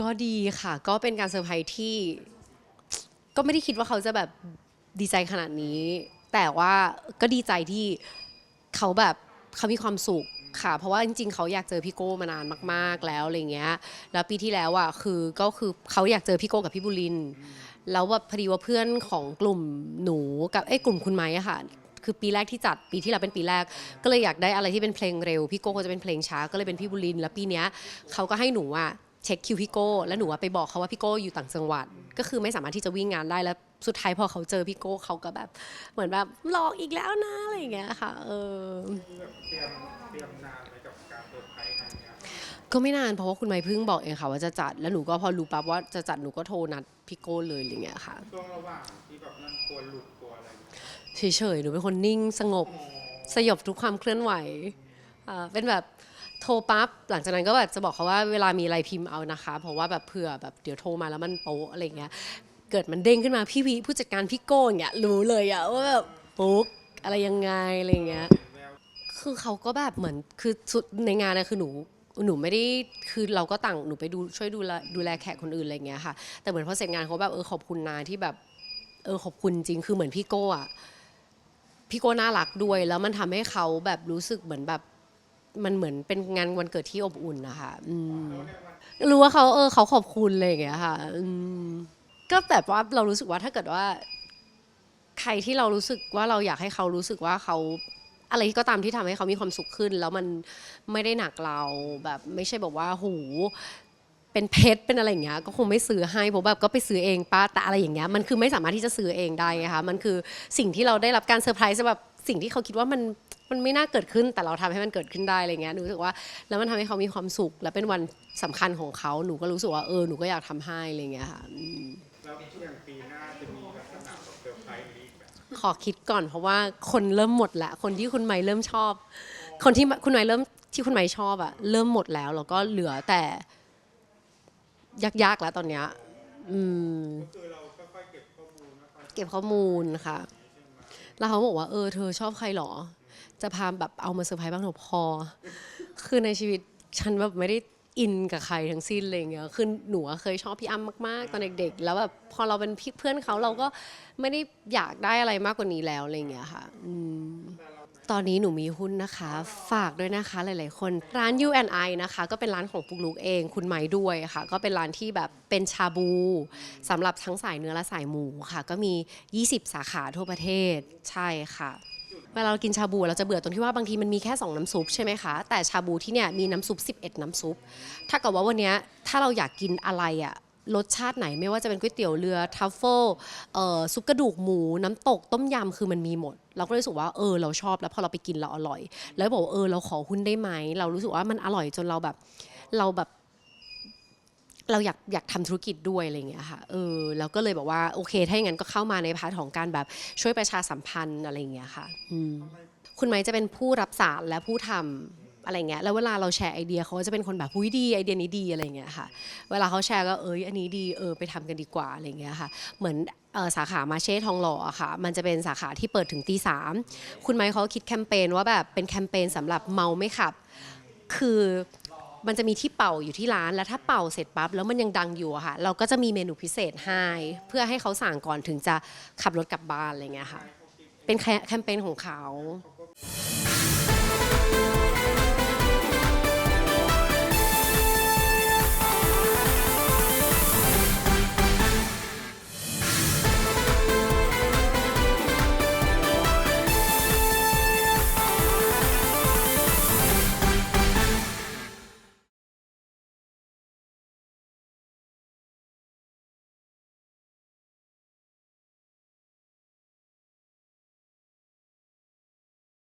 ก็ดีค่ะ ก็เป็นการเซอร์ไพรส์ที่ ก็ไม่ได้คิดว่าเขาจะแบบดีใจขนาดนี้ แต่ว่าก็ดีใจที่เขาแบบเขามีความสุขค่ะ เพราะว่าจริงๆ เขาอยากเจอพี่โก้มานานมาก ๆ แล้วอะไรเงี้ย แล้วปีที่แล้วอะคือก็คือเขาอยากเจอพี่โก้กับพี่บุริน แล้วแบบพอดีว่าเพื่อนของกลุ่มหนูกับเอ้ยกลุ่มคุณไม้อะค่ะ คือปีแรกที่จัดปีที่แล้วเป็นปีแรก ก็เลยอยากได้อะไรที่เป็นเพลงเร็ว พี่โก้ก็จะเป็นเพลงช้าก็เลยเป็นพี่บุริน แล้วปีเนี้ยเขาก็ให้หนูอะ เช็คคิวพี่โก้แล้วหนูอะไปบอกเขาว่าพี่โก้อยู่ต่างจังหวัด ก็คือไม่สามารถที่จะวิ่งงานได้แล้วสุดท้ายพอเขาเจอพี่โก้เขาก็แบบ เหมือนแบบหลอกอีกแล้วนะอะไรอย่างเงี้ยค่ะ เออแบบเตรียมเตรียมนานไหมกับการเซอร์ไพรส์ครั้งเนี้ยก็ไม่นานเพราะว่าคุณไม้เพิ่งบอกเองค่ะว่าจะจัดแล้วหนูก็พอรู้ปั๊บว่าจะจัดหนูก็โทรนัดพี่โก้เลยอะไรเงี้ยค่ะช่วงระหว่างที่แบบนั่นกลัวหลุดกลัวอะไรเฉยๆหนูเป็นคนนิ่งสงบสยบทุกความเคลื่อนไหวอ่าเป็นแบบ โทรปั๊บหลังจากนั้นก็แบบจะบอกเขาว่าเวลามีอะไรพิมพ์เอานะคะ เพราะว่าแบบเผื่อแบบเดี๋ยวโทรมาแล้วมันโป๊ะอะไรเงี้ยเกิดมันเด้งขึ้นมาพี่วิผู้จัดการพี่โก้เงี้ยรู้เลยอะว่าแบบปุ๊กอะไรยังไงอะไรเงี้ยคือเขาก็แบบเหมือนคือสุดในงานนะคือหนูหนูไม่ได้คือเราก็ต่างหนูไปดูช่วยดูแลดูแลแขกคนอื่นอะไรเงี้ยค่ะ แต่เหมือนพอเสร็จงานเขาแบบเออขอบคุณนาที่แบบเออขอบคุณจริงคือเหมือนพี่โก้อะพี่โก้น่ารักด้วยแล้วมันทำให้เขาแบบรู้สึกเหมือนแบบ มันเหมือนเป็นงานวันเกิดที่อบอุ่นนะคะอืมรู้ว่าเขาเออเขาขอบคุณอะไรอย่างเงี้ยค่ะอืมก็แต่ว่าเรารู้สึกว่าถ้าเกิดว่า ใครที่เรารู้สึกว่าเราอยากให้เขารู้สึกว่าเขาอะไรก็ตามที่ทำให้เขามีความสุขขึ้น แล้วมันไม่ได้หนักเราแบบไม่ใช่แบบว่าหูเป็นเพชรเป็นอะไรอย่างเงี้ยก็คงไม่ซื้อให้ผมแบบก็ไปซื้อเองป้าแต่อะไรอย่างเงี้ยมันคือไม่สามารถที่จะซื้อเองได้ไงคะมันคือสิ่งที่เราได้รับการเซอร์ไพรส์แบบ สิ่งที่เขาคิดว่ามันมันไม่น่าเกิดขึ้นแต่เราทำให้มันเกิดขึ้นได้อะไรเงี้ยหนูรู้สึกว่าแล้วมันทำให้เขามีความสุข และเป็นวันสำคัญของเขาหนูก็รู้สึกว่าเออหนูก็อยากทำให้อะไรเงี้ยค่ะแล้วอย่างปีหน้าจะมีลักษณะเซอร์ไพรส์นี้ขอคิดก่อนเพราะว่าคนเริ่มหมดละคนที่คุณไม้เริ่มชอบ คนที่คุณไม้เริ่มที่คุณไม้ชอบอะเริ่มหมดแล้วแล้วก็เหลือแต่ ยากๆแล้วตอนเนี้ยอืมคือเราค่อยๆเก็บข้อมูลค่อยเก็บข้อมูลค่ะ แล้วเขาบอกว่าเออเธอชอบใครหรอ จะพาแบบเอามาเซอร์ไพรส์บ้างเถอะพอ คือในชีวิตฉันแบบไม่ได้อินกับใครทั้งสิ้นอะไรเงี้ยคือหนูอะเคยชอบพี่อ้ำมากๆ ตอนเด็กๆ แล้วแบบพอเราเป็นพี่เพื่อนเขาเราก็ไม่ได้อยากได้อะไรมากกว่านี้แล้วอะไรเงี้ยค่ะ อืม ตอนนี้หนูมีหุ้นนะคะ ฝากด้วยนะคะหลาย ๆ คนร้าน U&I นะคะ ก็เป็นร้านของปุกลุกเอง คุณไม้ด้วยค่ะ ก็เป็นร้านที่แบบเป็นชาบูสำหรับทั้งสายเนื้อและสายหมูค่ะ ก็มี 20 สาขาทั่วประเทศใช่ค่ะ เวลาเรากินชาบูเราจะเบื่อตรงที่ว่าบางทีมันมีแค่ 2 น้ำซุปใช่ไหมคะ แต่ชาบูที่เนี่ยมีน้ำซุป 11 น้ำซุป ถ้ากับว่าวันเนี้ยถ้าเราอยากกินอะไรอะ รสชาติไหนไม่ว่าจะเป็นก๋วยเตี๋ยวเรือทัฟเฟิลซุปกระดูกหมูน้ำตกต้มยำคือมันมีหมด เราก็เลยรู้สึกว่าเออเราชอบแล้วพอเราไปกินเราอร่อย แล้วบอกว่าเออเราขอหุ้นได้ไหมเรารู้สึกว่ามันอร่อยจนเราแบบเราแบบ เราอยากอยากทำธุรกิจด้วยอะไรอย่างเงี้ยค่ะเออเราก็เลยบอกว่าโอเคถ้าอย่างนั้นก็เข้ามาในพาร์ทของการแบบช่วยประชาสัมพันธ์อะไรอย่างเงี้ยค่ะ อืมคุณไม้จะเป็นผู้รับสารและผู้ทำ อะไรเงี้ยแล้วเวลาเราแชร์ไอเดียเขาก็จะเป็นคนแบบหุ้ยดีไอเดียนี้ดีอะไรเงี้ยค่ะ เวลาเขาแชร์ก็เอ้ยอันนี้ดีเออไปทำกันดีกว่าอะไรเงี้ยค่ะ เหมือนสาขามาเช่ทองหล่ออะค่ะ มันจะเป็นสาขาที่เปิดถึงตีสามคุณไม้เขาคิดแคมเปญว่าแบบเป็นแคมเปญสำหรับเมาไม่ขับ คือมันจะมีที่เป่าอยู่ที่ร้าน แล้วถ้าเป่าเสร็จปั๊บแล้วมันยังดังอยู่อะค่ะ เราก็จะมีเมนูพิเศษให้เพื่อให้เขาสั่งก่อนถึงจะขับรถกลับบ้านอะไรเงี้ยค่ะ เป็นแคมเปญของเขา